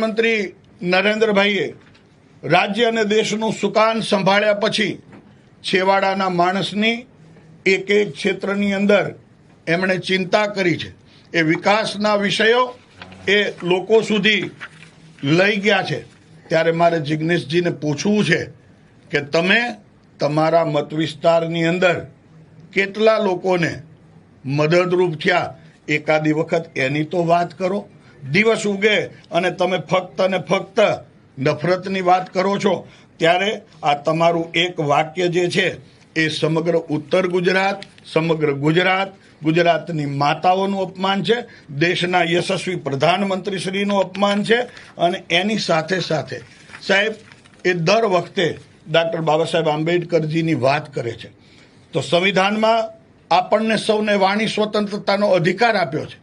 પ્રધાનમંત્રી નરેન્દ્રભાઈએ રાજ્ય અને દેશનું સુકાન સંભાળ્યા પછી છેવાડાના માણસની એક એક ક્ષેત્રની અંદર એમણે ચિંતા કરી છે. એ વિકાસના વિષયો એ લોકો સુધી લઈ ગયા છે. ત્યારે મારે જિજ્ઞેશજીને પૂછવું છે કે તમે તમારા મત વિસ્તારની અંદર કેટલા લોકોને મદદરૂપ થયા? એકાદી વખત એની તો વાત કરો. દિવસ ઉગે અને તમે ફક્ત ને ફક્ત નફરતની વાત કરો છો, ત્યારે આ તમારું એક વાક્ય જે છે એ સમગ્ર ઉત્તર ગુજરાત, સમગ્ર ગુજરાત, ગુજરાતની માતાઓનું અપમાન છે, દેશના યશસ્વી પ્રધાનમંત્રીશ્રીનું અપમાન છે, અને એની સાથે સાથે સાહેબ, એ દર વખતે ડૉક્ટર બાબા સાહેબ આંબેડકરજીની વાત કરે છે. તો સંવિધાનમાં આપણને સૌને વાણી સ્વતંત્રતાનો અધિકાર આપ્યો છે.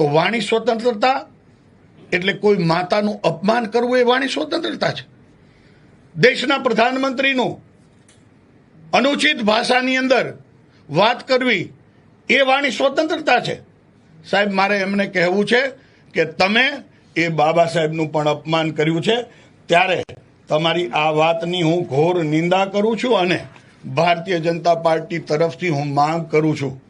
તો વાણી સ્વતંત્રતા એટલે કોઈ માતાનું અપમાન કરવું એ વાણી સ્વતંત્રતા છે. દેશના પ્રધાનમંત્રીનું અનુચિત ભાષાની અંદર વાત કરવી એ વાણી સ્વતંત્રતા છે. સાહેબ, મારે એમને કહેવું છે કે તમે એ બાબા સાહેબનું પણ અપમાન કર્યું છે. ત્યારે તમારી આ વાતની હું ઘોર નિંદા કરું છું અને ભારતીય જનતા પાર્ટી તરફથી હું માંગ કરું છું.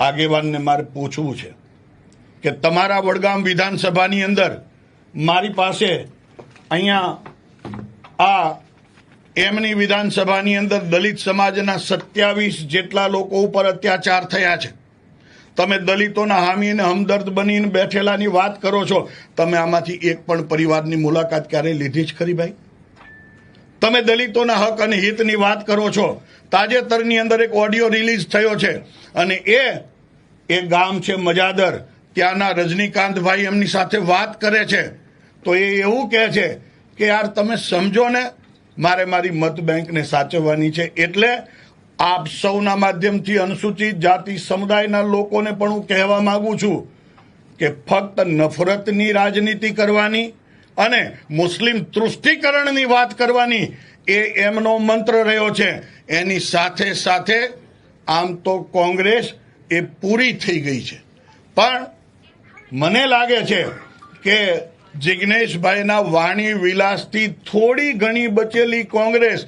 આગેવાનને મારે પૂછવું છે કે તમારા વડગામ વિધાનસભાની અંદર મારી પાસે અહીંયા આ એમની વિધાનસભાની અંદર દલિત સમાજના સત્યાવીસ જેટલા લોકો ઉપર અત્યાચાર થયા છે. તમે દલિતોના હામી અને હમદર્દ બનીને બેઠેલાની વાત કરો છો. તમે આમાંથી એક પણ પરિવારની મુલાકાત ક્યારેય લીધી જ ખરી ભાઈ? તમે દલિતોના હક અને હિતની વાત કરો છો. તાજેતરની અંદર એક ઓડિયો રિલીઝ થયો છે. અને એ એ ગામ છે મજાદર. ત્યાંના રજનીકાંતભાઈ એમની સાથે વાત કરે છે. તો એ એવું કહે છે કે, યાર, તમે સમજો ને, મારે મારી મત બેંકને સાચવવાની છે. એટલે આપ સૌના માધ્યમથી અનુસૂચિત જાતિ સમુદાયના લોકોને પણ હું કહેવા માગું છું કે ફક્ત નફરતની રાજનીતિ કરવાની અને મુસ્લિમ તૃષ્ટિકરણની વાત કરવાની એ એમનો મંત્ર રહ્યો છે. એની સાથે સાથે આમ તો કોંગ્રેસ એ પૂરી થઈ ગઈ છે. પણ મને લાગે છે કે જિજ્ઞેશભાઈના વાણી વિલાસથી થોડી ઘણી બચેલી કોંગ્રેસ